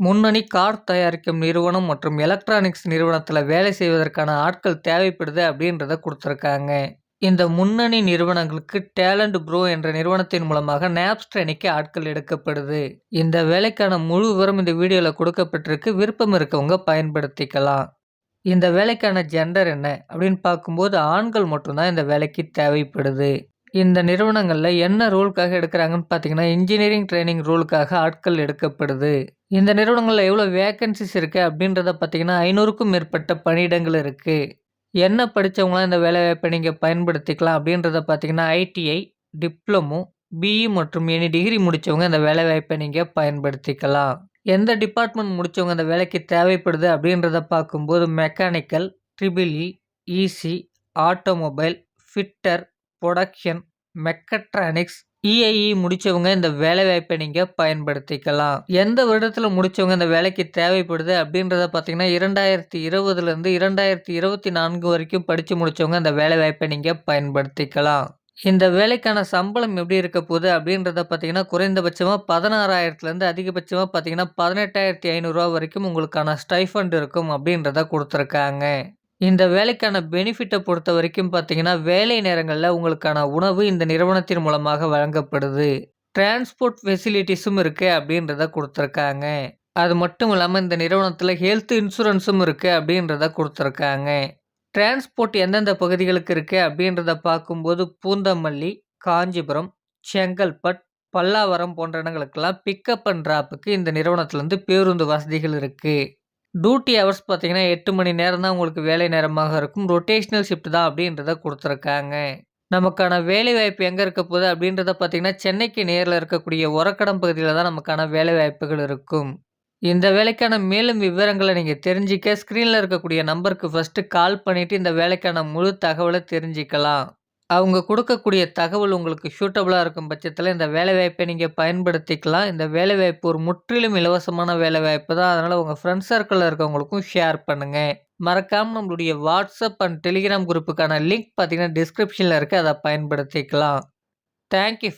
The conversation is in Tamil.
முன்னணி கார் தயாரிக்கும் நிறுவனம் மற்றும் எலக்ட்ரானிக்ஸ் நிறுவனத்தில் வேலை செய்வதற்கான ஆட்கள் தேவைப்படுது அப்படின்றத கொடுத்துருக்காங்க இந்த முன்னணி நிறுவனங்களுக்கு டேலண்ட் ப்ரோ என்ற நிறுவனத்தின் மூலமாக நாப்ஸ் அணிக்கு ஆட்கள் எடுக்கப்படுது. இந்த வேலைக்கான முழு விவரம் இந்த வீடியோவில் கொடுக்கப்பட்டிருக்கு. விருப்பம் இருக்கவங்க பயன்படுத்திக்கலாம். இந்த வேலைக்கான ஜெண்டர் என்ன அப்படின்னு பார்க்கும்போது ஆண்கள் மட்டும்தான் இந்த வேலைக்கு தேவைப்படுது. இந்த நிறுவனங்களில் என்ன ரூலுக்காக எடுக்கிறாங்கன்னு பார்த்தீங்கன்னா, இன்ஜினியரிங் ட்ரைனிங் ரூலுக்காக ஆட்கள் எடுக்கப்படுது. இந்த நிறுவனங்களில் எவ்வளோ வேக்கன்சிஸ் இருக்குது அப்படின்றத பார்த்தீங்கன்னா, 500க்கும் மேற்பட்ட பணியிடங்கள் இருக்குது என்ன படித்தவங்களாம் இந்த வேலைவாய்ப்பை நீங்கள் பயன்படுத்திக்கலாம் அப்படின்றத பார்த்தீங்கன்னா, ஐடிஐ, டிப்ளமோ, பிஇ மற்றும் எனி டிகிரி முடித்தவங்க இந்த வேலைவாய்ப்பை நீங்கள் பயன்படுத்திக்கலாம். எந்த டிபார்ட்மெண்ட் முடித்தவங்க இந்த வேலைக்கு தேவைப்படுது அப்படின்றத பார்க்கும்போது mechanical, triple E EC, automobile, fitter, production, mechatronics, EIE முடிச்சவங்க இந்த வேலைவாய்ப்ப நீங்கள் பயன்படுத்திக்கலாம். எந்த வருடத்தில் முடிச்சவங்க இந்த வேலைக்கு தேவைப்படுது அப்படின்றத பார்த்தீங்கன்னா, 2020லேருந்து 2024 வரைக்கும் படித்து முடிச்சவங்க இந்த வேலைவாய்ப்ப நீங்கள் பயன்படுத்திக்கலாம். இந்த வேலைக்கான சம்பளம் எப்படி இருக்க போகுது அப்படின்றத பார்த்தீங்கன்னா, குறைந்தபட்சமாக பதினாறாயிரத்துலேருந்து அதிகபட்சமாக பார்த்தீங்கன்னா, 18,500 வரைக்கும் உங்களுக்கான ஸ்டைஃபண்ட் இருக்கும் அப்படின்றத கொடுத்துருக்காங்க இந்த வேலைக்கான பெனிஃபிட்டை பொறுத்த வரைக்கும் பார்த்தீங்கன்னா, வேலை நேரங்களில் உங்களுக்கான உணவு இந்த நிறுவனத்தின் மூலமாக வழங்கப்படுது. டிரான்ஸ்போர்ட் ஃபெசிலிட்டிஸும் இருக்குது அப்படின்றத கொடுத்துருக்காங்க. அது மட்டும் இல்லாமல் இந்த நிறுவனத்தில் ஹெல்த் இன்சூரன்ஸும் இருக்குது அப்படின்றத கொடுத்துருக்காங்க. டிரான்ஸ்போர்ட் எந்தெந்த பகுதிகளுக்கு இருக்குது அப்படின்றத பார்க்கும்போது பூந்தமல்லி, காஞ்சிபுரம், செங்கல்பட், பல்லாவரம் போன்ற இடங்களுக்கெல்லாம் பிக்கப் அண்ட் ட்ராப்புக்கு இந்த நிறுவனத்துலேருந்து பேருந்து வசதிகள் இருக்குது டியூட்டி ஹவர்ஸ் பார்த்தீங்கன்னா, எட்டு மணி நேரம் தான் உங்களுக்கு வேலை நேரமாக இருக்கும். ரொட்டேஷ்னல் ஷிஃப்ட் தான் அப்படின்றத கொடுத்துருக்காங்க நமக்கான வேலைவாய்ப்பு எங்கே இருக்க போகுது அப்படின்றத பார்த்தீங்கன்னா, சென்னைக்கு நேரில் இருக்கக்கூடிய உரக்கடம் பகுதியில் தான் நமக்கான வேலைவாய்ப்புகள் இருக்கும். இந்த வேலைக்கான மேலும் விவரங்களை நீங்கள் தெரிஞ்சுக்க ஸ்க்ரீனில் இருக்கக்கூடிய நம்பருக்கு ஃபர்ஸ்ட்டு கால் பண்ணிவிட்டு இந்த வேலைக்கான முழு தகவலை தெரிஞ்சுக்கலாம். அவங்க கொடுக்கக்கூடிய தகவல் உங்களுக்கு சூட்டபுளாக இருக்கும் பட்சத்தில் இந்த வேலைவாய்ப்பை நீங்கள் பயன்படுத்திக்கலாம். இந்த வேலைவாய்ப்பு ஒரு முற்றிலும் இலவசமான வேலைவாய்ப்பு தான். அதனால் உங்கள் ஃப்ரெண்ட்ஸ் சர்க்கிளில் இருக்கவங்களுக்கும் ஷேர் பண்ணுங்கள் மறக்காமல் நம்மளுடைய வாட்ஸ்அப் அண்ட் டெலிகிராம் குரூப்புக்கான லிங்க் பார்த்தீங்கன்னா, டிஸ்கிரிப்ஷனில் இருக்குது அதை பயன்படுத்திக்கலாம். Thank you